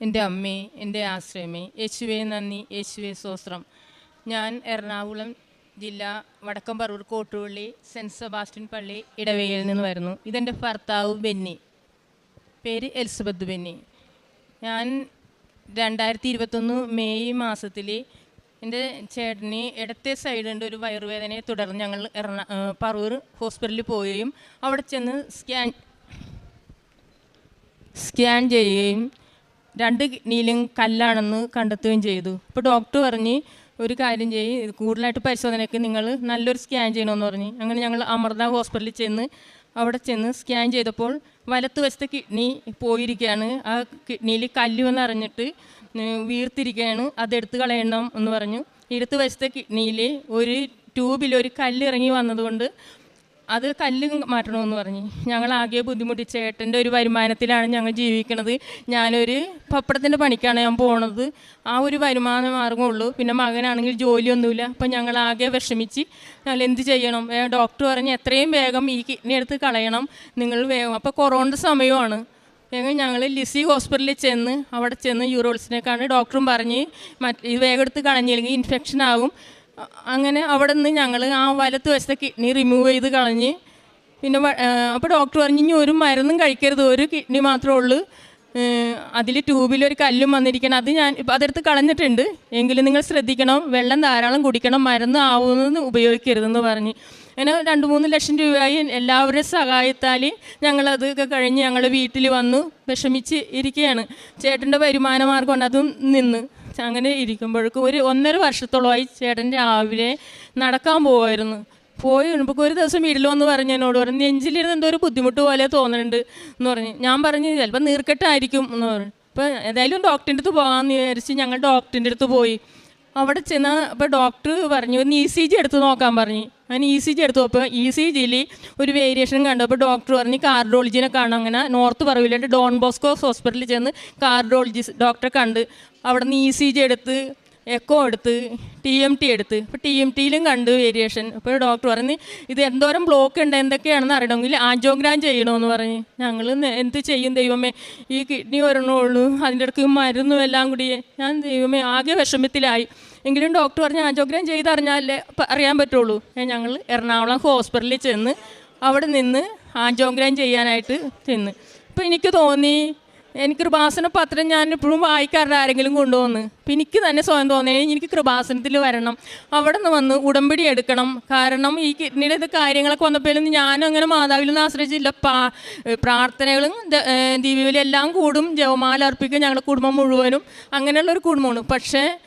എന്റെ അമ്മേ എന്റെ ആശ്രയമേ യേശുവേ നന്ദി യേശുവേ സ്വസ്ത്രം ഞാൻ എറണാകുളം ജില്ല വടക്കം പറവൂർ കോട്ടുപള്ളി സെന്റ് സെബാസ്റ്റ്യൻ പള്ളി ഇടവകയിൽ നിന്ന് വരുന്നു. ഇതെന്റെ ഭർത്താവ് ബെന്നി. പേര് എലിസബത്ത് ബെന്നി. ഞാൻ രണ്ടായിരത്തി ഇരുപത്തൊന്ന് മെയ് മാസത്തിൽ എന്റെ ചേട്ടന് ഇടത്തെ സൈഡുണ്ട് ഒരു വയറുവേദനയെ തുടർന്ന് ഞങ്ങൾ എറണാ പറവൂർ ഹോസ്പിറ്റലിൽ പോവുകയും അവിടെ ചെന്ന് സ്കാൻ സ്കാൻ ചെയ്യുകയും രണ്ട് കിഡ്നിയിലും കല്ലാണെന്ന് കണ്ടെത്തുകയും ചെയ്തു. അപ്പോൾ ഡോക്ടർ പറഞ്ഞ് ഒരു കാര്യം ചെയ്യും കൂടുതലായിട്ട് പരിശോധനയ്ക്ക് നിങ്ങൾ നല്ലൊരു സ്കാൻ ചെയ്യണമെന്ന് പറഞ്ഞ്. അങ്ങനെ ഞങ്ങൾ അമൃത ഹോസ്പിറ്റലിൽ ചെന്ന് അവിടെ ചെന്ന് സ്കാൻ ചെയ്തപ്പോൾ വലത്ത് വശത്തെ കിഡ്നി പോയിരിക്കുകയാണ്. ആ കിഡ്നിയിൽ കല്ലുവെന്ന് അറിഞ്ഞിട്ട് വീർത്തിരിക്കുകയാണ്. അതെടുത്ത് കളയണം എന്ന് പറഞ്ഞു. ഇടത്ത് വശത്തെ കിഡ്നിയിൽ ഒരു ട്യൂബിൽ ഒരു കല്ല് ഇറങ്ങി വന്നതുകൊണ്ട് അത് കല്ല് മാറ്റണമെന്ന് പറഞ്ഞു. ഞങ്ങൾ ആകെ ബുദ്ധിമുട്ടി ചേട്ടന്റെ ഒരു വരുമാനത്തിലാണ് ഞങ്ങൾ ജീവിക്കണത്. ഞാനൊരു പപ്പടത്തിന്റെ പണിക്കാണ് ഞാൻ പോണത്. ആ ഒരു വരുമാന മാർഗമുള്ളൂ പിന്നെ മകനാണെങ്കിൽ ജോലിയൊന്നുമില്ല. അപ്പം ഞങ്ങൾ ആകെ വിഷമിച്ച് ഞങ്ങൾ എന്ത് ചെയ്യണം? ഡോക്ടർ പറഞ്ഞ് എത്രയും വേഗം ഈ കിഡ്നി എടുത്ത് കളയണം. നിങ്ങൾ വേഗം. അപ്പോൾ കൊറോണ സമയമാണ്. വേഗം ഞങ്ങൾ ലിസി ഹോസ്പിറ്റലിൽ ചെന്ന് അവിടെ ചെന്ന് യൂറോൾസിനെ കാണി ഡോക്ടറും പറഞ്ഞ് മറ്റ് ഇത് വേഗം എടുത്ത് കളഞ്ഞില്ലെങ്കിൽ ഇൻഫെക്ഷൻ ആകും. അങ്ങനെ അവിടെ നിന്ന് ഞങ്ങൾ ആ വലത്ത് വശത്തെ കിഡ്നി റിമൂവ് ചെയ്ത് കളഞ്ഞ് പിന്നെ അപ്പോൾ ഡോക്ടർ പറഞ്ഞു ഇനി ഒരു മരുന്നും കഴിക്കരുത് ഒരു കിഡ്നി മാത്രമേ ഉള്ളൂ. അതിൽ ട്യൂബിലൊരു കല്ലും വന്നിരിക്കണം. അത് ഞാൻ ഇപ്പം അതെടുത്ത് കളഞ്ഞിട്ടുണ്ട്. എങ്കിലും നിങ്ങൾ ശ്രദ്ധിക്കണം വെള്ളം ധാരാളം കുടിക്കണം മരുന്ന് ആവുന്നതെന്ന് ഉപയോഗിക്കരുതെന്ന് പറഞ്ഞ്. അങ്ങനെ രണ്ട് മൂന്ന് ലക്ഷം രൂപയായി എല്ലാവരുടെ സഹായത്താൽ ഞങ്ങളതൊക്കെ കഴിഞ്ഞ് ഞങ്ങൾ വീട്ടിൽ വന്നു വിഷമിച്ച് ഇരിക്കുകയാണ് ചേട്ടന്റെ വരുമാന മാർഗം കൊണ്ട് അതും നിന്ന്. അങ്ങനെ ഇരിക്കുമ്പോഴേക്കും ഒരു ഒന്നര വർഷത്തോളമായി ചേട്ടൻ രാവിലെ നടക്കാൻ പോകുമായിരുന്നു പോയി വരുമ്പോൾ ഒരു ദിവസം വീട്ടിൽ എന്ന് പറഞ്ഞു എന്നോട് പറഞ്ഞു നെഞ്ചിലിരുന്ന് എന്തോ ഒരു ബുദ്ധിമുട്ട് പോലെ തോന്നുന്നുണ്ട് എന്ന് പറഞ്ഞു. ഞാൻ പറഞ്ഞു ചിലപ്പോൾ നീർക്കെട്ടായിരിക്കും എന്ന് പറഞ്ഞു. അപ്പോൾ ഏതായാലും ഡോക്ടറിന്റെ അടുത്ത് പോകാമെന്ന് വിചാരിച്ച് ഞങ്ങൾ ഡോക്ടറിന്റെ അടുത്ത് പോയി. അവിടെ ചെന്ന് അപ്പോൾ ഡോക്ടർ പറഞ്ഞു ഒന്ന് ഇ സി ജി എടുത്ത് നോക്കാൻ പറഞ്ഞു. ഞാൻ ഇ സി ജി എടുത്തു. അപ്പോൾ ഇ സി ജിയിൽ ഒരു വേരിയേഷൻ കണ്ടു. അപ്പോൾ ഡോക്ടർ പറഞ്ഞ് കാർഡിയോളജിനെ കാണാം അങ്ങനെ നോർത്ത് പറവില്ലാണ്ട് ഡോൺ ബോസ്കോ ഹോസ്പിറ്റലിൽ ചെന്ന് കാർഡിയോളജി ഡോക്ടറെ കണ്ട്. അവിടെ നിന്ന് ഇ സി ജി എടുത്ത് എക്കോ എടുത്ത് ടി എം ടി എടുത്ത്. അപ്പോൾ ടി എം ടിയിലും കണ്ട് വേരിയേഷൻ അപ്പോൾ ഡോക്ടർ പറഞ്ഞ് ഇത് എന്തോരം ബ്ലോക്ക് ഉണ്ട്? എന്തൊക്കെയാണെന്ന് അറിയണമെങ്കിൽ ആൻജോഗ്രാം ചെയ്യണമെന്ന് പറഞ്ഞ്. ഞങ്ങൾ എന്ത് ചെയ്യും ദൈവമേ? ഈ കിഡ്നി വരണമുള്ളൂ അതിന്റെ ഇടയ്ക്ക് മരുന്നും എല്ലാം കൂടി. ഞാൻ ദൈവമേ ആകെ വിഷമത്തിലായി. എങ്കിലും ഡോക്ടർ പറഞ്ഞ് ആൻജോഗ്രാം ചെയ്തറിഞ്ഞാലേ അറിയാൻ പറ്റുള്ളൂ. ഞങ്ങൾ എറണാകുളം ഹോസ്പിറ്റലിൽ ചെന്ന് അവിടെ നിന്ന് ആജോഗ്രഹം ചെയ്യാനായിട്ട് ചെന്ന്. അപ്പോൾ എനിക്ക് തോന്നി എനിക്ക് കൃപാസന പത്രം ഞാൻ ഇപ്പോഴും വായിക്കാറുണ്ട് ആരെങ്കിലും കൊണ്ടുവന്ന്. അപ്പം എനിക്ക് തന്നെ സ്വയം തോന്നി എനിക്ക് കൃപാസനത്തിൽ വരണം. അവിടെ നിന്ന് വന്ന് ഉടമ്പടി എടുക്കണം. കാരണം ഈ കിഡ്നിയുടെ ഇത് കാര്യങ്ങളൊക്കെ വന്നപ്പോഴും ഞാനും അങ്ങനെ മാതാവിലൊന്നും ആശ്രയിച്ചില്ല. പാ പ്രാർത്ഥനകളും ദ- എല്ലാം കൂടും. ജവമാല അർപ്പിക്കും ഞങ്ങളുടെ കുടുംബം മുഴുവനും. അങ്ങനെയുള്ളൊരു കുടുംബമാണ്. പക്ഷേ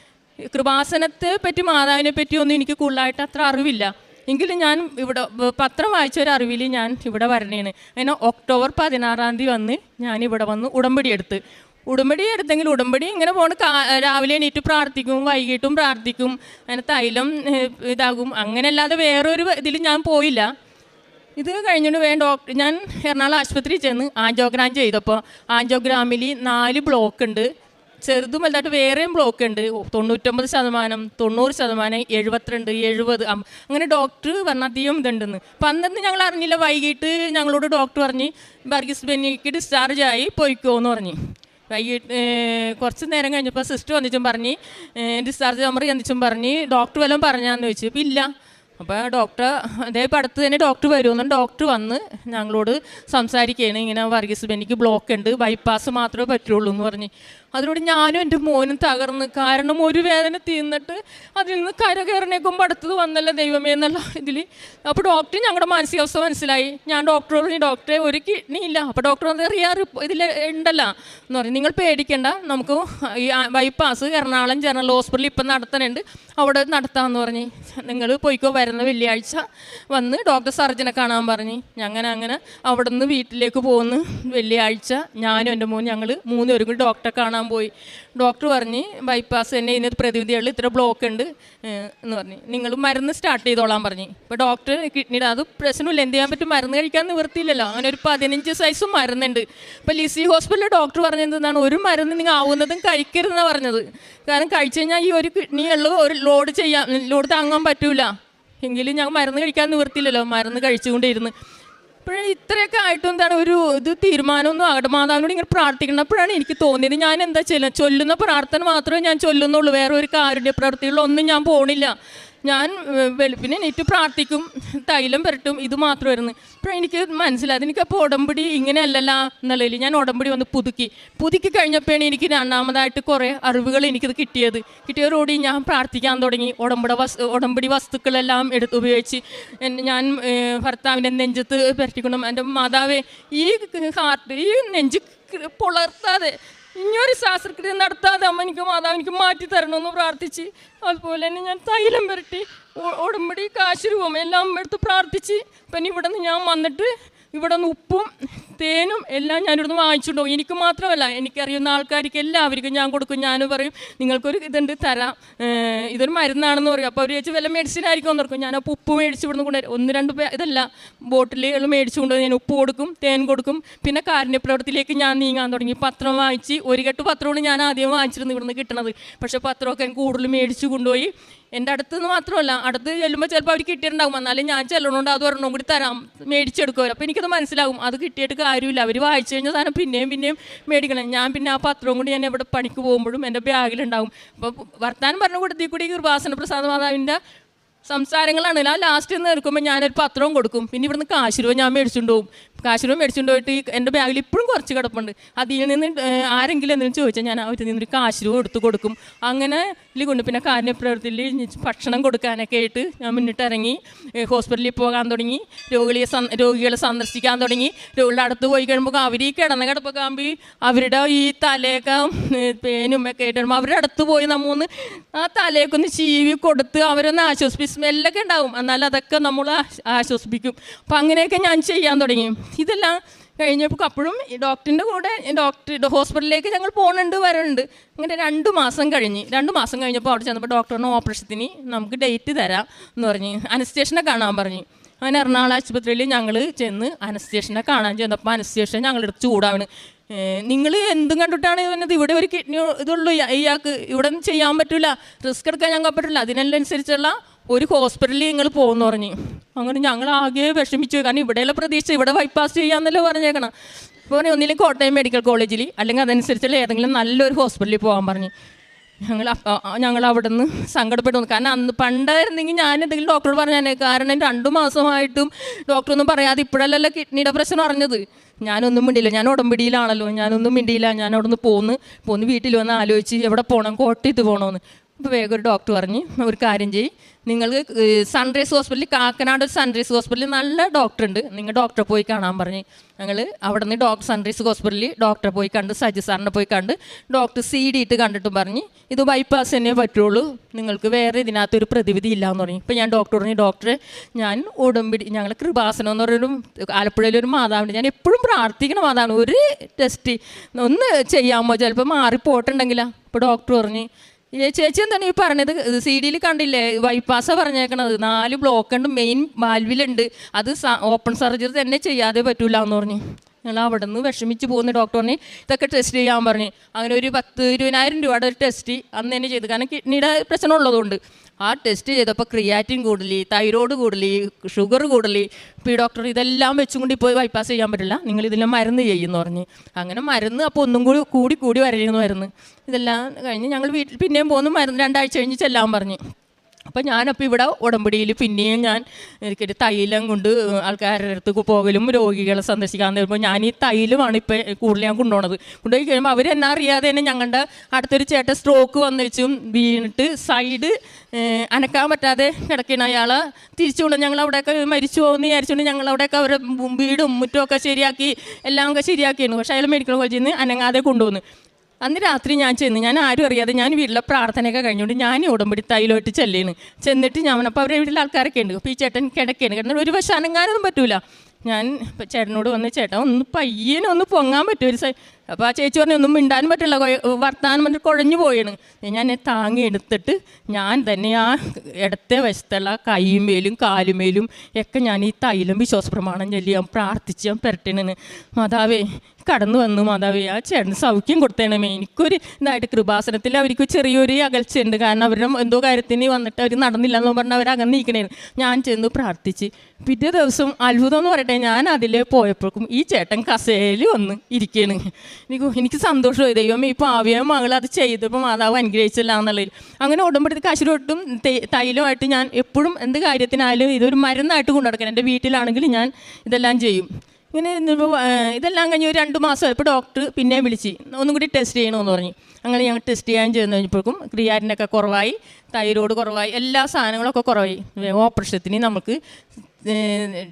കൃപാസനത്തെ പറ്റി മാതാവിനെ പറ്റി ഒന്നും എനിക്ക് കൂടുതലായിട്ട് അത്ര അറിവില്ല. എങ്കിലും ഞാൻ ഇവിടെ പത്രം വായിച്ച ഒരു അറിവിൽ ഞാൻ ഇവിടെ വരണേണ്. അങ്ങനെ ഒക്ടോബർ പതിനാറാം തീയതി വന്ന് ഞാൻ ഇവിടെ വന്ന് ഉടമ്പടി എടുത്ത്. ഉടമ്പടി എടുത്തെങ്കിൽ ഉടമ്പടി ഇങ്ങനെ പോണ്. രാവിലെ എണീറ്റ് പ്രാർത്ഥിക്കും വൈകിട്ടും പ്രാർത്ഥിക്കും. അങ്ങനെ തൈലം ഇതാകും. അങ്ങനെ അല്ലാതെ വേറൊരു ഇതിൽ ഞാൻ പോയില്ല. ഇത് കഴിഞ്ഞിട്ട് വേണ്ട ഡോക്ടർ ഞാൻ എറണാകുളം ആശുപത്രിയിൽ ചെന്ന് ആൻജോഗ്രാം ചെയ്തപ്പോൾ ആൻജോഗ്രാമിൽ നാല് ബ്ലോക്ക് ഉണ്ട്. ചെറുതും വലുതായിട്ട് വേറെയും ബ്ലോക്ക് ഉണ്ട്. തൊണ്ണൂറ്റൊമ്പത് ശതമാനം തൊണ്ണൂറ് ശതമാനം എഴുപത്തിരണ്ട് എഴുപത്. അങ്ങനെ ഡോക്ടർ പറഞ്ഞ അധികം ഇതുണ്ടെന്ന്. അപ്പം അന്നന്ന് ഞങ്ങൾ അറിഞ്ഞില്ല. വൈകിട്ട് ഞങ്ങളോട് ഡോക്ടർ പറഞ്ഞ് ബർഗീസ് ബെന്നിക്ക് ഡിസ്ചാർജ് ആയി പോയിക്കോ എന്ന് പറഞ്ഞ്. വൈകിട്ട് കുറച്ച് നേരം കഴിഞ്ഞപ്പോൾ സിസ്റ്റർ വന്നിച്ചും പറഞ്ഞ് ഡിസ്ചാർജ് നമ്പർ ചെന്നിച്ചും പറഞ്ഞ് ഡോക്ടർ വല്ലതും പറഞ്ഞാന്ന് ചോദിച്ചു. അപ്പം ഇല്ല. അപ്പോൾ ഡോക്ടർ അതേ ഇപ്പം അടുത്ത് തന്നെ ഡോക്ടർ വരുമെന്നും ഡോക്ടർ വന്ന് ഞങ്ങളോട് സംസാരിക്കുകയാണ് ഇങ്ങനെ വർഗീസ് ബെന്നിക്ക് ബ്ലോക്ക് ഉണ്ട്. ബൈപ്പാസ് മാത്രമേ പറ്റുള്ളൂ എന്ന് പറഞ്ഞ്. അതിനോട് ഞാനും എന്റെ മോനും തകർന്ന് കാരണം ഒരു വേദന തീർന്നിട്ട് അതിൽ നിന്ന് കരകയറിനേക്കുമ്പോൾ അടുത്തത് വന്നല്ലോ ദൈവമേ എന്നല്ല ഇതിൽ. അപ്പോൾ ഡോക്ടർ ഞങ്ങളുടെ മാനസികാവസ്ഥ മനസ്സിലായി. ഞാൻ ഡോക്ടർ പറഞ്ഞു ഡോക്ടറെ ഒരു കിഡ്നി ഇല്ല അപ്പോൾ ഡോക്ടർ അറിയാറ് ഇതിൽ ഉണ്ടല്ല. എന്ന് പറഞ്ഞു നിങ്ങൾ പേടിക്കേണ്ട. നമുക്ക് ഈ ബൈപ്പാസ് എറണാകുളം ജനറൽ ഹോസ്പിറ്റലിൽ ഇപ്പം നടത്തണുണ്ട്. അവിടെ നടത്താമെന്ന് പറഞ്ഞു. നിങ്ങൾ പോയിക്കോ വരുന്ന വെള്ളിയാഴ്ച വന്ന് ഡോക്ടർ സർജനെ കാണാൻ പറഞ്ഞ്. അങ്ങനെ അങ്ങനെ അവിടെ നിന്ന് വീട്ടിലേക്ക് പോകുന്നു വെള്ളിയാഴ്ച ഞാനും എന്റെ മോൻ ഞങ്ങൾ മൂന്നുപേരും കൂടി ഡോക്ടറെ കാണാൻ പോയി. ഡോക്ടർ പറഞ്ഞ് ബൈപ്പാസ് തന്നെ ഇതിനകത്ത് പ്രതിവിധികളിൽ ഇത്ര ബ്ലോക്ക് ഉണ്ട് എന്ന് പറഞ്ഞ്. നിങ്ങൾ മരുന്ന് സ്റ്റാർട്ട് ചെയ്തോളാൻ പറഞ്ഞു. ഇപ്പോൾ ഡോക്ടർ കിഡ്നിയുടെ അത് പ്രശ്നമില്ല എന്ത് ചെയ്യാൻ പറ്റും? മരുന്ന് കഴിക്കാൻ നിവൃത്തിയില്ലല്ലോ. അങ്ങനെ ഒരു പതിനഞ്ച് സൈസ് മരുന്നുണ്ട്. ഇപ്പോൾ ലിസി ഹോസ്പിറ്റലിൽ ഡോക്ടർ പറഞ്ഞെന്താണ് ഒരു മരുന്ന് നിങ്ങൾ ആവുന്നതും കഴിക്കരുതെന്നാണ് പറഞ്ഞത്. കാരണം കഴിച്ചു കഴിഞ്ഞാൽ ഈ ഒരു കിഡ്നി ഒരു ലോഡ് ചെയ്യാൻ ലോഡ് താങ്ങാൻ പറ്റൂല. എങ്കിലും ഞങ്ങൾ മരുന്ന് കഴിക്കാൻ നിവൃത്തിയില്ലല്ലോ. മരുന്ന് കഴിച്ചുകൊണ്ടിരുന്ന്. ഇപ്പോഴും ഇത്രയൊക്കെ ആയിട്ടും എന്താണ് ഒരു ഇത് തീരുമാനമൊന്നും ആകട്ടെ. മാതാവിനോട് ഇങ്ങനെ പ്രാർത്ഥിക്കുന്നപ്പോഴാണ് എനിക്ക് തോന്നിയത്. ഞാൻ എന്താ ചെയ്യുന്നത് ചൊല്ലുന്ന പ്രാർത്ഥന മാത്രമേ ഞാൻ ചൊല്ലുന്നുള്ളൂ. വേറെ ഒരു കാരുണ്യ പ്രവൃത്തികളിലൊന്നും ഞാൻ പോണില്ല. ഞാൻ വെളുപ്പിനെ എണീറ്റ് പ്രാർത്ഥിക്കും തൈലം പുരട്ടും ഇത് മാത്രമായിരുന്നു. അപ്പോൾ എനിക്ക് മനസ്സിലായത് എനിക്കപ്പോൾ ഉടമ്പടി ഇങ്ങനെയല്ലല്ല എന്നുള്ളതിൽ ഞാൻ ഉടമ്പടി വന്ന് പുതുക്കി. പുതുക്കി കഴിഞ്ഞപ്പോഴാണ് എനിക്ക് രണ്ടാമതായിട്ട് കുറേ അറിവുകൾ എനിക്കിത് കിട്ടിയത്. കിട്ടിയതോടുകൂടി ഞാൻ പ്രാർത്ഥിക്കാൻ തുടങ്ങി. ഉടമ്പട വസ് ഉടമ്പടി വസ്തുക്കളെല്ലാം എടുത്ത് ഉപയോഗിച്ച് ഞാൻ ഭർത്താവിന്റെ നെഞ്ചത്ത് പുരട്ടിക്കണം എന്റെ മാതാവേ ഈ ഹാർട്ട് ഈ നെഞ്ച് പുലർത്താതെ ഇനിയൊരു ശാസ്ത്രക്രിയ നടത്താതെ അമ്മ എനിക്ക് മാതാവ് എനിക്ക് മാറ്റി തരണമെന്ന് പ്രാർത്ഥിച്ച് അതുപോലെ തന്നെ ഞാൻ തൈലം പുരട്ടി ഉടമ്പടി കാശ് രൂപം എല്ലാം എടുത്ത് പ്രാർത്ഥിച്ച് പിന്നെ ഇവിടെ നിന്ന് ഞാൻ വന്നിട്ട് ഇവിടെ നിന്ന് ഉപ്പും തേനും എല്ലാം ഞാനിവിടുന്ന് വാങ്ങിച്ചിട്ടുണ്ടോ എനിക്ക് മാത്രമല്ല എനിക്കറിയുന്ന ആൾക്കാർക്ക് എല്ലാവർക്കും ഞാൻ കൊടുക്കും. ഞാൻ പറയും നിങ്ങൾക്കൊരു ഇതുണ്ട് തരാം. ഇതൊരു മരുന്നാണെന്ന് പറയും. അപ്പോൾ അവർ ചോദിച്ചു വല്ല മെഡിസിൻ ആയിരിക്കും എന്ന് ഓർക്കും ഞാൻ അപ്പോൾ ഉപ്പ് മേടിച്ച് ഇവിടുന്ന് കൊണ്ട് ഒന്ന് രണ്ട് ഇതല്ല ബോട്ടിലുകൾ മേടിച്ചു ഞാൻ ഉപ്പ് കൊടുക്കും തേൻ കൊടുക്കും. പിന്നെ കാരുണ്യപ്രവൃത്തിയിലേക്ക് ഞാൻ നീങ്ങാൻ തുടങ്ങി. പത്രം വാങ്ങിച്ച് ഒരു കെട്ട് പത്രമാണ് ഞാൻ ആദ്യം വാങ്ങിച്ചിരുന്നു ഇവിടുന്ന് കിട്ടണത്. പക്ഷേ പത്രമൊക്കെ കൂടുതൽ മേടിച്ച് കൊണ്ടുപോയി. എന്റെ അടുത്ത് നിന്ന് മാത്രമല്ല അടുത്ത് ചെല്ലുമ്പോൾ ചിലപ്പോൾ അവർ കിട്ടിയിട്ടുണ്ടാകും എന്നാലും ഞാൻ ചെല്ലണോണ്ട് അത് ഒരെണ്ണം കൂടി തരാം മേടിച്ചെടുക്കുമല്ലോ അപ്പോൾ എനിക്കത് മനസ്സിലാകും. അത് കിട്ടിയിട്ട് കാര്യമില്ല. അവർ വായിച്ചു കഴിഞ്ഞാൽ സാധനം പിന്നെയും പിന്നെയും മേടിക്കണം. ഞാൻ പിന്നെ ആ പത്രവും കൂടി ഞാൻ എവിടെ പണിക്ക് പോകുമ്പോഴും എന്റെ ബാഗിലുണ്ടാകും അപ്പോൾ വർത്താനം പറഞ്ഞ കൂട്ടത്തിൽ കൂടി കൃപാസന പ്രസാദ മാതാവിന്റെ സംസാരങ്ങളാണ്. ആ ലാസ്റ്റ് നിന്ന് എടുക്കുമ്പോൾ ഞാനൊരു പത്രവും കൊടുക്കും. പിന്നെ ഇവിടുന്ന് കാശ് രൂപ ഞാൻ മേടിച്ചുകൊണ്ട് പോകും കാശ് രൂപ മേടിച്ചുകൊണ്ട് പോയിട്ട് എന്റെ ബാഗിൽ ഇപ്പോഴും കുറച്ച് കിടപ്പുണ്ട്. അതിൽ നിന്ന് ആരെങ്കിലും എന്തെങ്കിലും ചോദിച്ചാൽ ഞാൻ അവരിൽ നിന്നൊരു കാശ് രൂപ എടുത്ത് കൊടുക്കും. അങ്ങനെ ഇതിൽ കൊണ്ട് പിന്നെ കാരുണ്യപ്രവൃത്തിയിൽ ഭക്ഷണം കൊടുക്കാനൊക്കെ ആയിട്ട് ഞാൻ മുന്നിട്ട് ഇറങ്ങി ഹോസ്പിറ്റലിൽ പോകാൻ തുടങ്ങി രോഗികളെ രോഗികളെ സന്ദർശിക്കാൻ തുടങ്ങി. രോഗികളുടെ അടുത്ത് പോയി കഴിയുമ്പോൾ അവർ ഈ കിടന്ന കിടപ്പൊക്കെ ആകുമ്പോൾ അവരുടെ ഈ തലയൊക്കെ പേനും ഒക്കെ ആയിട്ട് വരുമ്പോൾ അവരുടെ അടുത്ത് പോയി നമ്മൊന്ന് ആ തലയൊക്കെ ഒന്ന് ചീവി കൊടുത്ത് അവരൊന്ന് ആശ്വസിപ്പിച്ച് സ്മെല്ലൊക്കെ ഉണ്ടാവും. എന്നാൽ അതൊക്കെ നമ്മൾ ആശ്- ആശ്വസിപ്പിക്കും. അപ്പം അങ്ങനെയൊക്കെ ഞാൻ ചെയ്യാൻ തുടങ്ങി. ഇതെല്ലാം കഴിഞ്ഞപ്പോൾ അപ്പോഴും ഈ ഡോക്ടറിന്റെ കൂടെ ഡോക്ടർ ഹോസ്പിറ്റലിലേക്ക് ഞങ്ങൾ പോകുന്നുണ്ട് വരുന്നുണ്ട് അങ്ങനെ രണ്ട് മാസം കഴിഞ്ഞ് രണ്ട് മാസം കഴിഞ്ഞപ്പോൾ അവിടെ ചെന്നപ്പോൾ ഡോക്ടറിന് ഓപ്പറേഷത്തിന് നമുക്ക് ഡേറ്റ് തരാം എന്ന് പറഞ്ഞ് അനസ്റ്റേഷനെ കാണാൻ പറഞ്ഞു. അങ്ങനെ എറണാകുളം ആശുപത്രിയിൽ ഞങ്ങൾ ചെന്ന് അനസ്റ്റേഷനെ കാണാൻ ചെന്നപ്പോൾ അനസ്റ്റേഷൻ ഞങ്ങളെടുത്ത് ചൂടാവണ്. നിങ്ങൾ എന്തും കണ്ടിട്ടാണ് ഇവനത്? ഇവിടെ ഒരു കിഡ്നി ഇതുള്ളൂ ഇയാ- ഇയാൾക്ക് ഇവിടെ ചെയ്യാൻ പറ്റില്ല റിസ്ക് എടുക്കാൻ ഞങ്ങൾക്ക് പറ്റില്ല അതിനനുസരിച്ചുള്ള ഒരു ഹോസ്പിറ്റലിൽ നിങ്ങൾ പോകുമെന്ന് പറഞ്ഞു. അങ്ങനെ ഞങ്ങൾ ആകെ വിഷമിച്ചു. കാരണം ഇവിടെയുള്ള പ്രതീക്ഷ ഇവിടെ ബൈപ്പാസ് ചെയ്യാന്നല്ലോ പറഞ്ഞേക്കണം. അപ്പോൾ ഒന്നില്ലെങ്കിൽ കോട്ടയം മെഡിക്കൽ കോളേജിൽ അല്ലെങ്കിൽ അതനുസരിച്ചുള്ള ഏതെങ്കിലും നല്ലൊരു ഹോസ്പിറ്റലിൽ പോകാൻ പറഞ്ഞു. ഞങ്ങൾ ഞങ്ങൾ അവിടെ നിന്ന് സങ്കടപ്പെട്ടു കാരണം അന്ന് പണ്ടായിരുന്നെങ്കിൽ ഞാൻ എന്തെങ്കിലും ഡോക്ടറോട് പറഞ്ഞാൽ കാരണം രണ്ടു മാസമായിട്ടും ഡോക്ടറൊന്നും പറയാതെ ഇപ്പോഴല്ലല്ലോ കിഡ്നിയുടെ പ്രശ്നം അറിഞ്ഞത്. ഞാനൊന്നും മിണ്ടിയില്ല. ഞാൻ ഉടമ്പിടിയിലാണല്ലോ. ഞാനൊന്നും മിണ്ടിയില്ല. ഞാൻ അവിടെ നിന്ന് പോന്ന് പോന്ന് വീട്ടിൽ വന്ന് ആലോചിച്ച് എവിടെ പോകണം കോട്ടയത്ത് പോകണമെന്ന് അപ്പോൾ വേഗം ഒരു ഡോക്ടർ പറഞ്ഞ് ഒരു കാര്യം ചെയ്യും. നിങ്ങൾക്ക് സൺറൈസ് ഹോസ്പിറ്റലിൽ കാക്കനാട് ഒരു സൺറൈസ് ഹോസ്പിറ്റലിൽ നല്ല ഡോക്ടർ ഉണ്ട്. നിങ്ങൾ ഡോക്ടറെ പോയി കാണാൻ പറഞ്ഞ്. ഞങ്ങൾ അവിടെ നിന്ന് ഡോക്ടർ സൺറൈസ് ഹോസ്പിറ്റലിൽ ഡോക്ടറെ പോയി കണ്ട് സജി സാറിനെ പോയി കണ്ട് ഡോക്ടർ സി ഡി ഇട്ട് കണ്ടിട്ടും പറഞ്ഞ് ഇത് ബൈപ്പാസ് തന്നെ പറ്റുള്ളൂ. നിങ്ങൾക്ക് വേറെ ഇതിനകത്തൊരു പ്രതിവിധി ഇല്ല എന്ന് പറഞ്ഞു. ഇപ്പോൾ ഞാൻ ഡോക്ടർ പറഞ്ഞു ഡോക്ടറെ ഞാൻ ഉടമ്പിടി ഞങ്ങൾ കൃപാസനം എന്ന് പറയുന്ന ആലപ്പുഴയിലൊരു മാതാവിന്റെ ഞാൻ എപ്പോഴും പ്രാർത്ഥിക്കണ മാതാവാണ്. ഒരു ടെസ്റ്റ് ഒന്ന് ചെയ്യാമോ ചിലപ്പോൾ മാറിപ്പോട്ടുണ്ടെങ്കിലാ ഇപ്പോൾ ഡോക്ടർ പറഞ്ഞ് ചേച്ചി എന്താണ് ഈ പറഞ്ഞത്? സി ഡിയിൽ കണ്ടില്ലേ? ബൈപ്പാസ പറഞ്ഞേക്കണത്. നാല് ബ്ലോക്ക് ഉണ്ട് മെയിൻ വാൽവിലുണ്ട് അത് ഓപ്പൺ സർജറി തന്നെ ചെയ്യാതെ പറ്റൂല എന്ന് പറഞ്ഞു. ഞങ്ങൾ അവിടെ നിന്ന് വിഷമിച്ച് പോകുന്ന ഡോക്ടർ പറഞ്ഞ് ഇതൊക്കെ ടെസ്റ്റ് ചെയ്യാൻ പറഞ്ഞു. അങ്ങനെ ഒരു പത്ത് ഇരുപതിനായിരം രൂപയുടെ ഒരു ടെസ്റ്റ് അന്ന് തന്നെ ചെയ്തു. കാരണം കിഡ്നിയുടെ പ്രശ്നം ഉള്ളതുകൊണ്ട്. ആ ടെസ്റ്റ് ചെയ്തപ്പോൾ ക്രിയാറ്റിൻ കൂടലി തൈറോയ്ഡ് കൂടലി ഷുഗർ കൂടലി ഇപ്പോൾ ഈ ഡോക്ടർ ഇതെല്ലാം വെച്ചുകൊണ്ട് ഇപ്പോൾ ബൈപ്പാസ് ചെയ്യാൻ പറ്റില്ല. നിങ്ങൾ ഇതെല്ലാം മരുന്ന് ചെയ്യുമെന്ന് പറഞ്ഞ്. അങ്ങനെ മരുന്ന് അപ്പോൾ ഒന്നും കൂടി കൂടി കൂടി വരരുന്നു മരുന്ന്. ഇതെല്ലാം കഴിഞ്ഞ് ഞങ്ങൾ വീട്ടിൽ പിന്നെയും പോകുന്നു മരുന്ന് രണ്ടാഴ്ച കഴിഞ്ഞ് ചെല്ലാൻ പറഞ്ഞു. അപ്പം ഞാനപ്പോൾ ഇവിടെ ഉടമ്പടിയിൽ പിന്നെയും ഞാൻ എനിക്കൊരു തൈലം കൊണ്ട് ആൾക്കാരുടെ അടുത്ത് പോകലും രോഗികളെ സന്ദർശിക്കാൻ വരുമ്പോൾ ഞാൻ ഈ തൈലമാണ് ഇപ്പം കൂടുതൽ ഞാൻ കൊണ്ടുപോണത്. കൊണ്ടുപോയി കഴിയുമ്പോൾ അവരെന്നാ അറിയാതെ തന്നെ ഞങ്ങളുടെ അടുത്തൊരു ചേട്ടൻ സ്ട്രോക്ക് വന്നു വീണിട്ട് സൈഡ് അനക്കാൻ പറ്റാതെ കിടക്കണ അയാളെ. തിരിച്ചുകൊണ്ട് ഞങ്ങൾ അവിടെയൊക്കെ മരിച്ചു പോകുമെന്ന് വിചാരിച്ചുകൊണ്ട് ഞങ്ങൾ അവിടെയൊക്കെ അവരെ വീടും മുറ്റുമൊക്കെ ശരിയാക്കി എല്ലാം ഒക്കെ ശരിയാക്കിയിരുന്നു. പക്ഷേ അയാൾ മെഡിക്കൽ കോളേജിൽ നിന്ന് അനങ്ങാതെ കൊണ്ടുവന്നു. അന്ന് രാത്രി ഞാൻ ചെന്ന് ഞാൻ ആരും അറിയാതെ ഞാൻ വീട്ടിലെ പ്രാർത്ഥനയൊക്കെ കഴിഞ്ഞുകൊണ്ട് ഞാൻ ഉടമ്പടി തൈലോട്ട് ചെല്ലേണ്. ചെന്നിട്ട് ഞാൻ അപ്പോൾ അവരുടെ വീട്ടിലെ ആൾക്കാരൊക്കെ ഉണ്ട്. അപ്പോൾ ഈ ചേട്ടൻ കിടക്കേണ്. കിടന്നിട്ട് ഒരു വശം അനങ്ങാനൊന്നും പറ്റൂല. ഞാൻ ഇപ്പം ചേട്ടനോട് വന്ന് ചേട്ടൻ ഒന്ന് പയ്യനെ ഒന്ന് പൊങ്ങാൻ പറ്റും ഒരു അപ്പോൾ ആ ചേച്ചി പറഞ്ഞു ഒന്നും മിണ്ടാനും പറ്റില്ല. വർത്താനം പറഞ്ഞിട്ട് കുഴഞ്ഞു പോയാണ്. ഞാൻ താങ്ങി എടുത്തിട്ട് ഞാൻ തന്നെ ആ ഇടത്തെ വശത്തുള്ള കൈമേലും കാലുമേലും ഒക്കെ ഞാൻ ഈ തൈലം വിശ്വാസ പ്രമാണം ചൊല്ലി ഞാൻ പ്രാർത്ഥിച്ച് ഞാൻ പെരട്ടണന് മാതാവേ കടന്നു വന്നു മാതാവേ. ആ ചേട്ടന് സൗഖ്യം കൊടുത്തേണമേ. എനിക്കൊരു ഇതായിട്ട് കൃപാസനത്തിൽ അവർക്ക് ചെറിയൊരു അകൽച്ചയുണ്ട്. കാരണം അവരുടെ എന്തോ കാര്യത്തിന് വന്നിട്ട് അവർ നടന്നില്ല എന്ന് പറഞ്ഞാൽ അവർ അകന്ന് നിൽക്കണേന്ന് ഞാൻ ചെന്ന് പ്രാർത്ഥിച്ച്. പിറ്റേ ദിവസം അത്ഭുതം എന്ന് പറയട്ടെ ഞാൻ അതിൽ പോയപ്പോഴേക്കും ഈ ചേട്ടൻ കസേലി വന്ന് ഇരിക്കുകയാണ് എനിക്ക് എനിക്ക് സന്തോഷമായി. ദൈവം ഈ പാവിയ മകൾ അത് ചെയ്തപ്പോൾ മാതാവ് അനുഗ്രഹിച്ചില്ല എന്നുള്ളതിൽ അങ്ങനെ ഉടമ്പടി കാശിലോട്ടും തൈലമായിട്ട് ഞാൻ എപ്പോഴും എന്ത് കാര്യത്തിനായാലും ഇതൊരു മരുന്നായിട്ട് കൊണ്ടു നടക്കണം എന്റെ വീട്ടിലാണെങ്കിൽ ഞാൻ ഇതെല്ലാം ചെയ്യും. ഇങ്ങനെ ഇതെല്ലാം കഴിഞ്ഞ് ഒരു രണ്ട് മാസം ഇപ്പോൾ ഡോക്ടർ പിന്നെ വിളിച്ച് ഒന്നും കൂടി ടെസ്റ്റ് ചെയ്യണമെന്ന് പറഞ്ഞു. അങ്ങനെ ഞങ്ങൾ ടെസ്റ്റ് ചെയ്യാൻ ചെന്ന് കഴിഞ്ഞപ്പോഴേക്കും ക്രിയാറ്റിനൊക്കെ കുറവായി തൈറോയ്ഡ് കുറവായി എല്ലാ സാധനങ്ങളൊക്കെ കുറവായി. ഓപ്പറേഷത്തിന് നമുക്ക്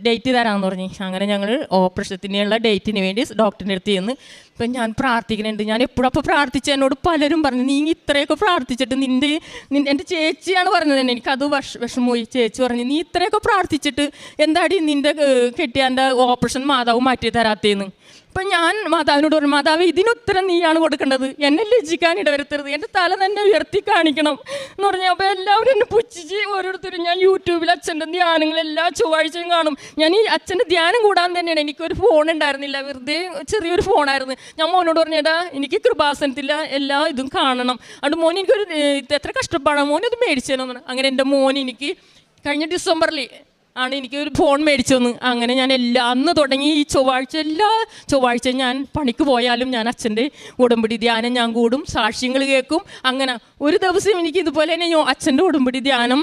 ഡേറ്റ് തരാമെന്ന് പറഞ്ഞു. അങ്ങനെ ഞങ്ങൾ ഓപ്പറേഷത്തിനുള്ള ഡേറ്റിന് വേണ്ടി ഡോക്ടറിന്റെ അടുത്ത് ചെന്ന് ഇപ്പം ഞാൻ പ്രാർത്ഥിക്കുന്നുണ്ട്. ഞാൻ എപ്പോഴും അപ്പോൾ പ്രാർത്ഥിച്ച എന്നോട് പലരും പറഞ്ഞു നീ ഇത്രയൊക്കെ പ്രാർത്ഥിച്ചിട്ട് നിന്റെ നിൻ- എന്റെ ചേച്ചിയാണ് പറഞ്ഞത് തന്നെ. എനിക്കത് വിഷ വിഷമമായി. ചേച്ചി പറഞ്ഞു നീ ഇത്രയൊക്കെ പ്രാർത്ഥിച്ചിട്ട് എന്താടി നിന്റെ കെട്ടിയാന്റെ ഓപ്പറേഷൻ മാതാവ് മാറ്റി തരാത്തേന്ന് അപ്പം ഞാൻ മാതാവിനോട് പറഞ്ഞു മാതാവ് ഇതിനുത്തരം നീയാണ് കൊടുക്കേണ്ടത്. എന്നെ ലജ്ജിക്കാൻ ഇടവരുത്തരുത്. എന്റെ തല തന്നെ ഉയർത്തി കാണിക്കണം. എന്ന് പറഞ്ഞാൽ അപ്പോൾ എല്ലാവരും എന്നെ പുച്ഛിച്ച് ഓരോരുത്തരും ഞാൻ യൂട്യൂബിൽ അച്ഛന്റെ ധ്യാനങ്ങൾ എല്ലാ ചൊവ്വാഴ്ചയും കാണും. ഞാൻ ഈ അച്ഛന്റെ ധ്യാനം കൂടാൻ തന്നെയാണ് എനിക്കൊരു ഫോൺ ഉണ്ടായിരുന്നില്ല. വെറുതെ ചെറിയൊരു ഫോണായിരുന്നു ഞാൻ മോനോട് പറഞ്ഞേടാ എനിക്ക് കൃപാസനത്തില്ല. എല്ലാ ഇതും കാണണം. അതുകൊണ്ട് മോൻ എനിക്കൊരു എത്ര കഷ്ടപ്പാടാണ് മോനത് മേടിച്ചു പറഞ്ഞു. അങ്ങനെ എന്റെ മോൻ എനിക്ക് കഴിഞ്ഞ ഡിസംബറിൽ ആണ് എനിക്കൊരു ഫോൺ മേടിച്ചു തന്നു അങ്ങനെ ഞാൻ എല്ലാ അന്ന് തുടങ്ങി ഈ ചൊവ്വാഴ്ച എല്ലാ ചൊവ്വാഴ്ച ഞാൻ പണിക്ക് പോയാലും ഞാൻ അച്ഛന്റെ ഉടമ്പടി ധ്യാനം ഞാൻ കൂടും സാക്ഷ്യങ്ങൾ കേൾക്കും. അങ്ങനെ ഒരു ദിവസം എനിക്ക് ഇതുപോലെ തന്നെ അച്ഛന്റെ ഉടമ്പടി ധ്യാനം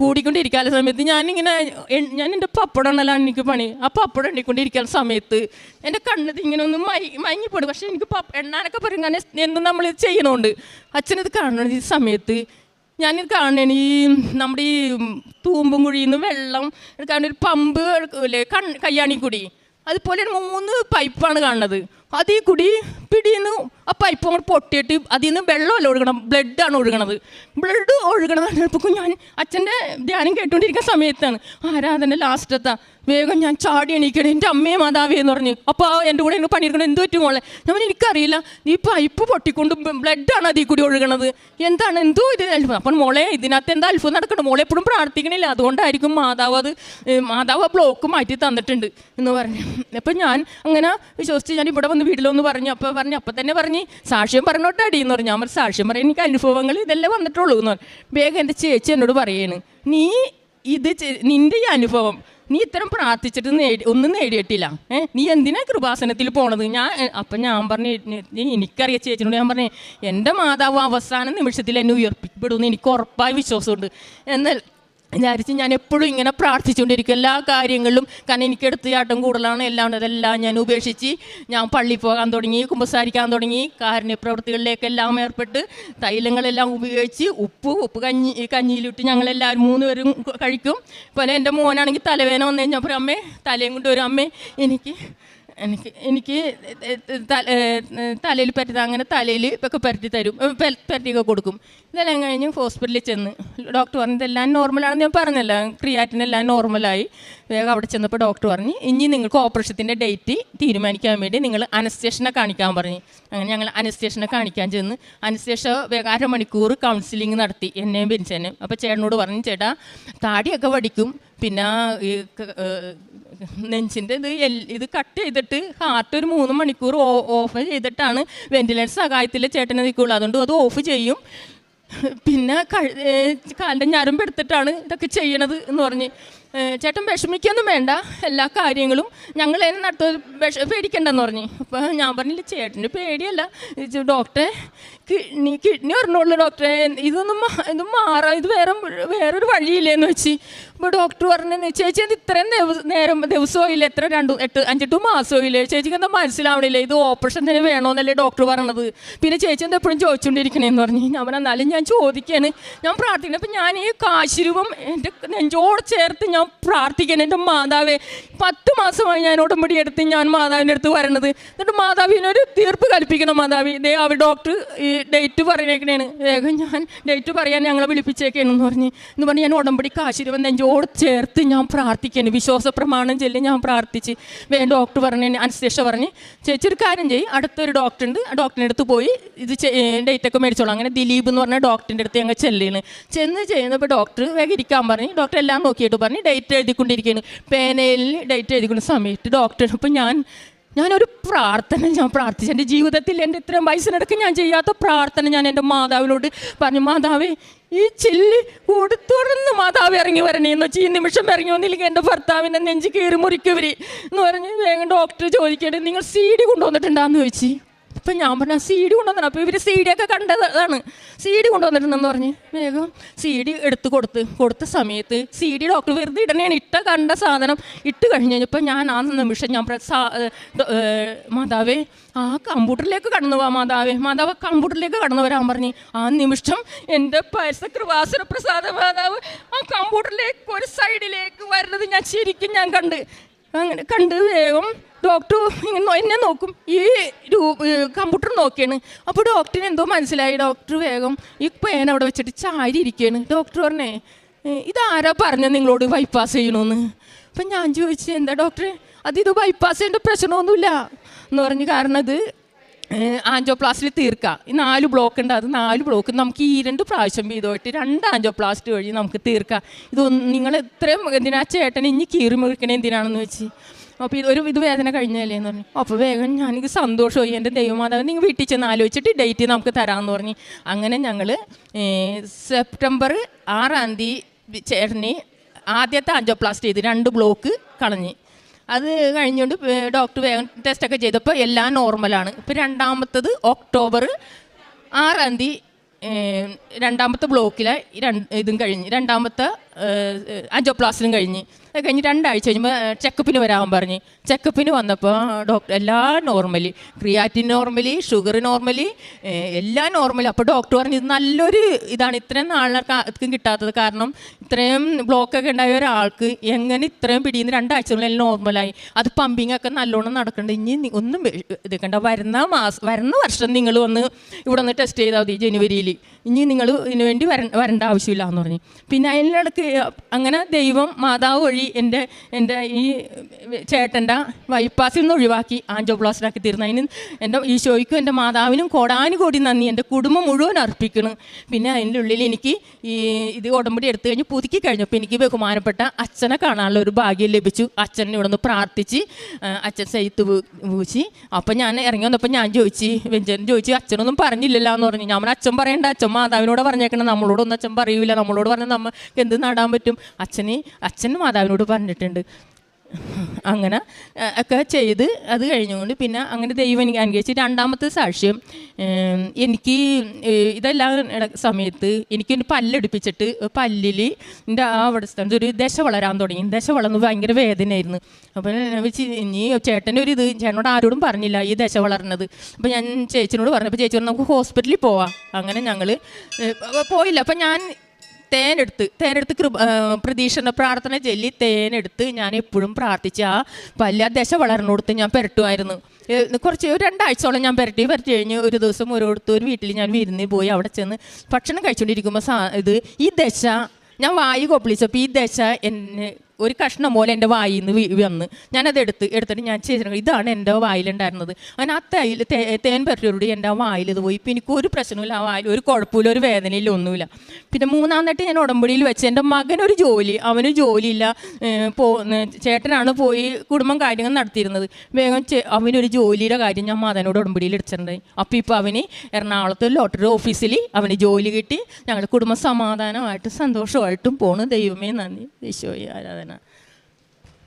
കൂടിക്കൊണ്ടിരിക്കാത്ത സമയത്ത് ഞാനിങ്ങനെ ഞാൻ എന്റെ പപ്പടം ഉണ്ടല്ലാണ് എനിക്ക് പണി. ആ പപ്പടം എണ്ണിക്കൊണ്ടിരിക്കുന്ന സമയത്ത് എന്റെ കണ്ണത് ഇങ്ങനെ ഒന്ന് മൈ മയങ്ങിപ്പോടും പക്ഷേ എനിക്ക് പപ്പ എണ്ണാനൊക്കെ പറയും കാരണം എന്തും നമ്മൾ ചെയ്യണോണ്ട്? അച്ഛനത് കാണുന്ന ഈ സമയത്ത് ഞാനിത് കാണണേ ഈ നമ്മുടെ ഈ തൂമ്പും കുഴിയിൽ നിന്ന് വെള്ളം എടുക്കാൻ ഒരു പമ്പ് ഇല്ലേ കൺ കയ്യാണിക്കുടി. അതുപോലെ മൂന്ന് പൈപ്പാണ് കാണുന്നത്. അതിൽ കൂടി പിടിയുന്നു ആ പൈപ്പ് അങ്ങോട്ട് പൊട്ടിയിട്ട് അതിൽ നിന്ന് വെള്ളമല്ല ഒഴുകണം? ബ്ലഡാണ് ഒഴുകണത്. ബ്ലഡ് ഒഴുകണത് കണ്ടപ്പോൾ ഞാൻ അച്ഛന്റെ ധ്യാനം കേട്ടുകൊണ്ടിരിക്കുന്ന സമയത്താണ്. ആരാധന ലാസ്റ്റത്താ വേഗം ഞാൻ ചാടി എണീക്കണം എന്റെ അമ്മയെ മാതാവേ എന്ന് പറഞ്ഞു. അപ്പോൾ എന്റെ കൂടെ എനിക്ക് പണിയെടുക്കണം എന്ത് പറ്റും മോളെ? ഞാൻ എനിക്കറിയില്ല. ഈ പൈപ്പ് പൊട്ടിക്കൊണ്ട് ബ്ലഡാണ് അതിൽ കൂടി ഒഴുകണത്. എന്താണ്? എന്തോ ഇത്? അത്ഭുതം അപ്പം മോളെ ഇതിനകത്ത് എന്താ അത്ഭുതം നടക്കണം മോളെ എപ്പോഴും പ്രാർത്ഥിക്കണില്ല. അതുകൊണ്ടായിരിക്കും മാതാവ് അത് മാതാവ് ബ്ലോക്ക് മാറ്റി തന്നിട്ടുണ്ട് എന്ന് പറഞ്ഞു. അപ്പം ഞാൻ അങ്ങനെ വിശ്വസിച്ച് ഞാൻ ഇവിടെ വന്ന് വീട്ടിലൊന്ന് പറഞ്ഞു അപ്പോൾ പറഞ്ഞു അപ്പം തന്നെ പറഞ്ഞ് സാക്ഷ്യം പറഞ്ഞോട്ടെ അടിയെന്ന് പറഞ്ഞു. ഞാൻ സാക്ഷ്യം പറയാൻ എനിക്ക് അനുഭവങ്ങൾ ഇതെല്ലാം വന്നിട്ടുള്ളൂ എന്ന് പറഞ്ഞു. വേഗം എന്റെ ചേച്ചി എന്നോട് പറയാണ് നീ ഇത് നിന്റെ ഈ അനുഭവം നീ ഇത്തരം പ്രാർത്ഥിച്ചിട്ട് നേടി ഒന്നും നേടിയിട്ടില്ല. ഏ നീ എന്തിനാ കൃപാസനത്തിൽ പോണത്? ഞാൻ അപ്പം ഞാൻ പറഞ്ഞു "നീ- എനിക്കറിയാം ചേച്ചിനോട് ഞാൻ പറഞ്ഞു എന്റെ മാതാവ് അവസാന നിമിഷത്തിൽ എന്നെ ഉയർപ്പിക്കപ്പെടുമെന്ന് എനിക്ക് ഉറപ്പായ വിശ്വാസമുണ്ട്. എന്നാൽ വിചാരിച്ച് ഞാൻ എപ്പോഴും ഇങ്ങനെ പ്രാർത്ഥിച്ചുകൊണ്ടിരിക്കും. എല്ലാ കാര്യങ്ങളിലും കാരണം എനിക്ക് എടുത്ത് ചാട്ടം കൂടുതലാണ്. എല്ലാം അതെല്ലാം ഞാൻ ഉപേക്ഷിച്ച് ഞാൻ പള്ളി പോകാൻ തുടങ്ങി കുമ്പസാരിക്കാൻ തുടങ്ങി കാരുണ്യ പ്രവൃത്തികളിലേക്കെല്ലാം ഏർപ്പെട്ട് തൈലങ്ങളെല്ലാം ഉപയോഗിച്ച് ഉപ്പ് ഉപ്പ് കഞ്ഞി കഞ്ഞിയിലിട്ട് ഞങ്ങളെല്ലാവരും മൂന്ന് പേരും കഴിക്കും. പോലെ എന്റെ മോനാണെങ്കിൽ തലവേദന വന്നു കഴിഞ്ഞപ്പോൾ അമ്മേ തലയും കൊണ്ട് വരും അമ്മേ എനിക്ക് എനിക്ക് എനിക്ക് തലയിൽ പരത്തി അങ്ങനെ തലയിൽ ഒക്കെ പരത്തി തരും. പരത്തിയൊക്കെ കൊടുക്കും. ഇതെല്ലാം കഴിഞ്ഞ് ഹോസ്പിറ്റലിൽ ചെന്ന് ഡോക്ടർ പറഞ്ഞു ഇതെല്ലാം നോർമലാണെന്ന് ഞാൻ പറഞ്ഞല്ല. ക്രിയാറ്റിനെല്ലാം നോർമലായി. വേഗം അവിടെ ചെന്നപ്പോൾ ഡോക്ടർ പറഞ്ഞു ഇനി നിങ്ങൾക്ക് ഓപ്പറേഷത്തിന്റെ ഡേറ്റ് തീരുമാനിക്കാൻ വേണ്ടി നിങ്ങൾ അനസ്റ്റേഷനെ കാണിക്കാൻ പറഞ്ഞു. അങ്ങനെ ഞങ്ങൾ അനസ്റ്റേഷനെ കാണിക്കാൻ ചെന്ന് അനസ്തേഷ വേഗം അരമണിക്കൂർ കൗൺസിലിംഗ് നടത്തി എന്നെയും പിരിച്ചെന്നെയും അപ്പോൾ ചേട്ടനോട് പറഞ്ഞു ചേട്ടാ താടിയൊക്കെ വടിക്കും. പിന്നെ ഈ നെഞ്ചിന്റെ ഇത് ഇത് കട്ട് ചെയ്തിട്ട് ഹാർട്ട് ഒരു മൂന്ന് മണിക്കൂർ ഓഫ് ചെയ്തിട്ടാണ് വെന്റിലേറ്റർ സഹായത്തിൽ ചേട്ടനെ നിൽക്കുള്ളൂ. അതുകൊണ്ട് അത് ഓഫ് ചെയ്യും. പിന്നെ കാലിന്റെ ഞരമ്പെടുത്തിട്ടാണ് ഇതൊക്കെ ചെയ്യണത് എന്ന് പറഞ്ഞ്. ചേട്ടൻ വിഷമിക്കൊന്നും വേണ്ട. എല്ലാ കാര്യങ്ങളും ഞങ്ങൾ അതിന് നടത്ത. വിഷ പേടിക്കണ്ടെന്ന് പറഞ്ഞു. അപ്പോൾ ഞാൻ പറഞ്ഞില്ല ചേട്ടന്റെ പേടിയല്ല. ഡോക്ടറെ കിഡ്നി കിഡ്നി പറഞ്ഞോളൂ ഡോക്ടറെ ഇതൊന്നും ഇത് മാറാം. ഇത് വേറെ വേറൊരു വഴിയില്ലേന്ന് വെച്ച്. അപ്പോൾ ഡോക്ടർ പറഞ്ഞു ചേച്ചി അത് ഇത്രയും നേരം ദിവസമായില്ല എത്ര രണ്ട് എട്ട് അഞ്ചെട്ട് മാസമായില്ലേ ചേച്ചിക്ക് എന്താ മനസ്സിലാവണില്ല? ഇത് ഓപ്പറേഷൻ തന്നെ വേണമെന്നല്ലേ ഡോക്ടർ പറഞ്ഞത്. പിന്നെ ചേച്ചി എന്താ എപ്പോഴും ചോദിച്ചുകൊണ്ടിരിക്കണേന്ന് പറഞ്ഞു. ഞാൻ പറഞ്ഞാൽ എന്നാലും ഞാൻ ചോദിക്കുകയാണ് ഞാൻ പ്രാർത്ഥിക്കണം അപ്പം ഞാൻ ഈ കാശുരൂപം എന്റെ നെഞ്ചോട് ചേർത്ത് ഞാൻ പ്രാർത്ഥിക്കണം എന്റെ മാതാവേ പത്ത് മാസമായി ഞാൻ ഉടമ്പടി എടുത്ത് ഞാൻ മാതാവിന്റെ അടുത്ത് വരണത്. എന്നിട്ട് മാതാവിനൊരു തീർപ്പ് കൽപ്പിക്കണം മാതാവി. ഇതേ അവർ ഡോക്ടർ ഈ ഡേറ്റ് പറഞ്ഞേക്കണേണ്. വേഗം ഞാൻ ഡേറ്റ് പറയാൻ ഞങ്ങളെ വിളിപ്പിച്ചേക്കണെന്ന് പറഞ്ഞ്. എന്ന് പറഞ്ഞ് ഞാൻ ഉടമ്പടി കാശിരുവൻ നെഞ്ചോട് ചേർത്ത് ഞാൻ പ്രാർത്ഥിക്കണം. വിശ്വാസ പ്രമാണം ചൊല്ലി ഞാൻ പ്രാർത്ഥിച്ച്. വേഗം ഡോക്ടർ പറഞ്ഞു അനുശേഷം പറഞ്ഞ് ചേച്ചി ഒരു കാര്യം ചെയ്യും. അടുത്തൊരു ഡോക്ടർ ഉണ്ട്. ആ ഡോക്ടറിന്റെ അടുത്ത് പോയി ഇത് ഡേറ്റൊക്കെ മേടിച്ചോളാം. അങ്ങനെ ദിലീപ് എന്ന് പറഞ്ഞ ഡോക്ടറിന്റെ അടുത്ത് ഞങ്ങൾ ചെല്ലുകയാണ് ചെന്ന് ചെയ്യുന്നപ്പോൾ ഡോക്ടർ വേഗം ഇരിക്കാൻ പറഞ്ഞ്. ഡോക്ടർ എല്ലാം നോക്കിയിട്ട് പറഞ്ഞ് ഡേറ്റ് എഴുതിക്കൊണ്ടിരിക്കുകയാണ്. പേനയിൽ ഡേറ്റ് എഴുതിക്കുന്ന സമയത്ത് ഡോക്ടർ അപ്പം ഞാൻ ഞാനൊരു പ്രാർത്ഥന ഞാൻ പ്രാർത്ഥിച്ചു എന്റെ ജീവിതത്തിൽ എന്റെ ഇത്രയും വയസ്സിനിടയ്ക്ക് ഞാൻ ചെയ്യാത്ത പ്രാർത്ഥന ഞാൻ എന്റെ മാതാവിനോട് പറഞ്ഞു മാതാവേ ഈ ചില്ല് കൊടുത്തുടർന്ന് മാതാവ് ഇറങ്ങി വരണേ. എന്ന് വെച്ചാൽ ഈ നിമിഷം ഇറങ്ങി വന്നില്ലെങ്കിൽ എന്റെ ഭർത്താവിന്റെ നെഞ്ച് കയറി മുറിക്കവര്. എന്ന് പറഞ്ഞ് വേഗം ഡോക്ടർ ചോദിക്കേണ്ടത് നിങ്ങൾ സി ഡി കൊണ്ടുവന്നിട്ടുണ്ടാന്ന് ചോദിച്ചു. അപ്പം ഞാൻ പറഞ്ഞ സി ഡി കൊണ്ടുവന്നിട്ട് അപ്പോൾ ഇവർ സി ഡി ഒക്കെ കണ്ടതാണ് സി ഡി കൊണ്ടുവന്നിട്ടുണ്ടെന്ന് പറഞ്ഞ്. വേഗം സി ഡി എടുത്ത് കൊടുത്ത് കൊടുത്ത സമയത്ത് സി ഡി ഡോക്ടർ വെറുതെ ഇടണേണ്. ഇട്ട കണ്ട സാധനം ഇട്ട് കഴിഞ്ഞ് കഴിഞ്ഞപ്പോൾ ഞാൻ ആ നിമിഷം ഞാൻ മാതാവേ ആ കമ്പ്യൂട്ടറിലേക്ക് കടന്നു പോവാ മാതാവേ. മാതാവ് കമ്പ്യൂട്ടറിലേക്ക് കടന്നു വരാൻ പറഞ്ഞു. ആ നിമിഷം എന്റെ പരസ കൃപാസുര പ്രസാദ മാതാവ് ആ കമ്പ്യൂട്ടറിലേക്ക് ഒരു സൈഡിലേക്ക് വരുന്നത് ഞാൻ ശരിക്കും ഞാൻ കണ്ട്. അങ്ങനെ കണ്ട് വേഗം ഡോക്ടർ ഇങ്ങനെ എന്നെ നോക്കും. ഈ കമ്പ്യൂട്ടർ നോക്കിയാണ്. അപ്പോൾ ഡോക്ടറിന് എന്തോ മനസ്സിലായി. ഡോക്ടർ വേഗം ഈ പേന അവിടെ വെച്ചിട്ട് ചാരി ഇരിക്കുകയാണ്. ഡോക്ടർ പറഞ്ഞേ ഇതാരാ പറഞ്ഞത് നിങ്ങളോട് ബൈപ്പാസ് ചെയ്യണമെന്ന് അപ്പം ഞാൻ ചോദിച്ചു എന്താ ഡോക്ടറെ? അത് ഇത് ബൈപ്പാസ് ചെയ്യേണ്ട പ്രശ്നമൊന്നുമില്ല. എന്ന് പറഞ്ഞ് കാരണം ഇത് ആൻജോപ്ലാസ്റ്റിൽ തീർക്കാം. ഈ നാല് ബ്ലോക്ക് ഉണ്ട്. അത് നാല് ബ്ലോക്ക് നമുക്ക് ഈ രണ്ട് പ്രാവശ്യം വീതമായിട്ട് രണ്ട് ആൻജോപ്ലാസ്റ്റ് വഴി നമുക്ക് തീർക്കാം. ഇതൊന്നും നിങ്ങൾ എത്രയും എന്തിനാ ചേട്ടൻ ഇനി കീറി മുറിക്കണേ എന്തിനാണെന്ന് വെച്ച്. അപ്പോൾ ഇത് ഒരു ഇത് വേദന കഴിഞ്ഞല്ലേ എന്ന് പറഞ്ഞു. അപ്പോൾ വേഗം ഞാനെനിക്ക് സന്തോഷമായി. എന്റെ ദൈവമാതാവ് നിങ്ങൾ വീട്ടിൽ ചെന്ന് ആലോചിച്ചിട്ട് ഡേറ്റ് നമുക്ക് തരാമെന്ന് പറഞ്ഞു. അങ്ങനെ ഞങ്ങൾ സെപ്റ്റംബർ ആറാം തീയതി ചേട്ടനെ ആദ്യത്തെ ആൻജോപ്ലാസ്റ്റ് ചെയ്ത് രണ്ട് ബ്ലോക്ക് കളഞ്ഞ്. അത് കഴിഞ്ഞുകൊണ്ട് ഡോക്ടർ വേഗം ടെസ്റ്റൊക്കെ ചെയ്തപ്പോൾ എല്ലാം നോർമലാണ് ഇപ്പോൾ രണ്ടാമത്തത് ഒക്ടോബർ ആറാം തീയതി രണ്ടാമത്തെ ബ്ലോക്കിലെ രണ്ട് ഇതും കഴിഞ്ഞ്. രണ്ടാമത്തെ അജോപ്ലാസ്റ്റിനും കഴിഞ്ഞ്. അത് കഴിഞ്ഞ് രണ്ടാഴ്ച കഴിയുമ്പോൾ ചെക്കപ്പിന് വരാൻ പറഞ്ഞ്. ചെക്കപ്പിന് വന്നപ്പോൾ ഡോക്ടർ എല്ലാം നോർമലി ക്രിയാറ്റിൻ നോർമലി ഷുഗർ നോർമലി എല്ലാം നോർമലി അപ്പോൾ ഡോക്ടർ പറഞ്ഞു ഇത് നല്ലൊരു ഇതാണ്. ഇത്രയും നാളിനും കിട്ടാത്തത് കാരണം ഇത്രയും ബ്ലോക്കൊക്കെ ഉണ്ടായ ഒരാൾക്ക് എങ്ങനെ ഇത്രയും പിടിയുന്ന രണ്ടാഴ്ചകളിൽ നോർമലായി അത് പമ്പിങ് ഒക്കെ നല്ലോണം നടക്കുന്നുണ്ട് ഇനി ഒന്നും ഇതൊക്കെണ്ട വരുന്ന മാസം വരുന്ന വർഷം നിങ്ങൾ വന്ന് ഇവിടെ നിന്ന് ടെസ്റ്റ് ചെയ്താൽ മതി ജനുവരിയിൽ ഇനി നിങ്ങൾ ഇതിനു വേണ്ടി വര വരേണ്ട ആവശ്യമില്ല എന്ന് പറഞ്ഞു. പിന്നെ അതിനിടക്ക് അങ്ങനെ ദൈവം മാതാവ് വഴി എന്റെ എന്റെ ഈ ചേട്ടന്റെ ബൈപ്പാസിൽ നിന്ന് ഒഴിവാക്കി. ആൻജോപ്ലാസ്റ്റിലാക്കി തീർന്നു. അതിന് എന്റെ ഈശോയ്ക്കും എന്റെ മാതാവിനും കോടാനുകോടി നന്ദി. എന്റെ കുടുംബം മുഴുവൻ അർപ്പിക്കണം പിന്നെ അതിന്റെ ഉള്ളിൽ എനിക്ക് ഈ ഇത് ഉടമ്പടി എടുത്തു കഴിഞ്ഞ് പുതുക്കി കഴിഞ്ഞപ്പോൾ എനിക്ക് ബഹുമാനപ്പെട്ട അച്ഛനെ കാണാനുള്ള ഒരു ഭാഗ്യം ലഭിച്ചു. അച്ഛനെ ഇവിടെ നിന്ന് പ്രാർത്ഥിച്ച് അച്ഛൻ സൈത്ത് പൂശി അപ്പം ഞാൻ ഇറങ്ങി വന്നപ്പോൾ ഞാൻ ചോദിച്ചു വെഞ്ചൻ ചോദിച്ചു അച്ഛനൊന്നും പറഞ്ഞില്ലല്ലോ എന്ന് പറഞ്ഞു. ഞാൻ അച്ഛൻ പറയണ്ട. അച്ഛൻ മാതാവിനോട് പറഞ്ഞേക്കണം. നമ്മളോടൊന്നും അച്ഛൻ പറയൂല. നമ്മളോട് പറഞ്ഞാൽ നമുക്ക് എന്ത് നടാൻ പറ്റും? അച്ഛന് അച്ഛൻ മാതാവിനോട് പറഞ്ഞിട്ടുണ്ട്. അങ്ങനെ ഒക്കെ ചെയ്ത് അത് കഴിഞ്ഞുകൊണ്ട് പിന്നെ അങ്ങനെ ദൈവം എനിക്ക് അനുഗ്രഹിച്ച്. രണ്ടാമത്തെ സാക്ഷ്യം എനിക്ക് ഇതെല്ലാം സമയത്ത് എനിക്ക് ഒരു പല്ലടിപ്പിച്ചിട്ട് പല്ലിൽ എന്റെ ആ അവിടെ സ്ഥലത്ത് ഒരു ദശ വളരാൻ തുടങ്ങി. ദശ വളർന്ന് ഭയങ്കര വേദനയായിരുന്നു. അപ്പോൾ ഞാൻ വെച്ച് ഇനി ചേട്ടന്റെ ഒരു ഇത് ചേട്ടനോട് ആരോടും പറഞ്ഞില്ല ഈ ദശ വളർന്നത്. അപ്പോൾ ഞാൻ ചേച്ചിനോട് പറഞ്ഞപ്പോൾ ചേച്ചി പറഞ്ഞു നമുക്ക് ഹോസ്പിറ്റലിൽ പോവാം. അങ്ങനെ ഞങ്ങൾ പോയില്ല. അപ്പം ഞാൻ തേനെടുത്ത് തേനെടുത്ത് ആ, പ്രതീക്ഷണ പ്രാർത്ഥന ചൊല്ലി തേനെടുത്ത് ഞാൻ എപ്പോഴും പ്രാർത്ഥിച്ച് ആ പല്ല ദശ വളർന്നോടുത്ത് ഞാൻ പെരട്ടുമായിരുന്നു. കുറച്ച് ഒരു രണ്ടാഴ്ചയോളം ഞാൻ പെരട്ടി പെരട്ടി കഴിഞ്ഞ് ഒരു ദിവസം ഓരോരുത്തർ ഒരു വീട്ടിൽ ഞാൻ വിരുന്ന് പോയി അവിടെ ചെന്ന് ഭക്ഷണം കഴിച്ചുകൊണ്ടിരിക്കുമ്പോൾ സാ ഇത് ഈ ദശ ഞാൻ വായു കൊപ്പിളിച്ചപ്പോൾ ഈ ദശ എന്നെ ഒരു കഷ്ണം പോലെ എന്റെ വായിൽ നിന്ന് വന്ന്. ഞാനത് എടുത്ത് എടുത്തിട്ട് ഞാൻ ചെയ്തിരുന്നു. ഇതാണ് എന്റെ വായിലുണ്ടായിരുന്നത്. അങ്ങനെ ആ തൈൽ തേൻ പറ്റിയോട് എന്റെ ആ വായിൽ ഇത് പോയി. ഇപ്പം എനിക്ക് ഒരു പ്രശ്നമില്ല ആ വായിൽ. ഒരു കുഴപ്പമില്ല ഒരു വേദനയില്ല ഒന്നുമില്ല. പിന്നെ മൂന്നാമതായിട്ട് ഞാൻ ഉടമ്പടിയിൽ വെച്ച് എന്റെ മകനൊരു ജോലി അവന് ജോലിയില്ല. പോ ചേട്ടനാണ് പോയി കുടുംബം കാര്യങ്ങൾ നടത്തിയിരുന്നത്. വേഗം അവനൊരു ജോലിയുടെ കാര്യം ഞാൻ മകനോട് ഉടമ്പടിയിൽ എടുത്തിട്ടുണ്ടായി അപ്പോൾ ഇപ്പോൾ അവന് എറണാകുളത്ത് ലോട്ടറി ഓഫീസിൽ അവന് ജോലി കിട്ടി. ഞങ്ങളുടെ കുടുംബം സമാധാനമായിട്ടും സന്തോഷമായിട്ടും പോണു. ദൈവമേ നന്ദി. ഈശോയെ ആരാധന.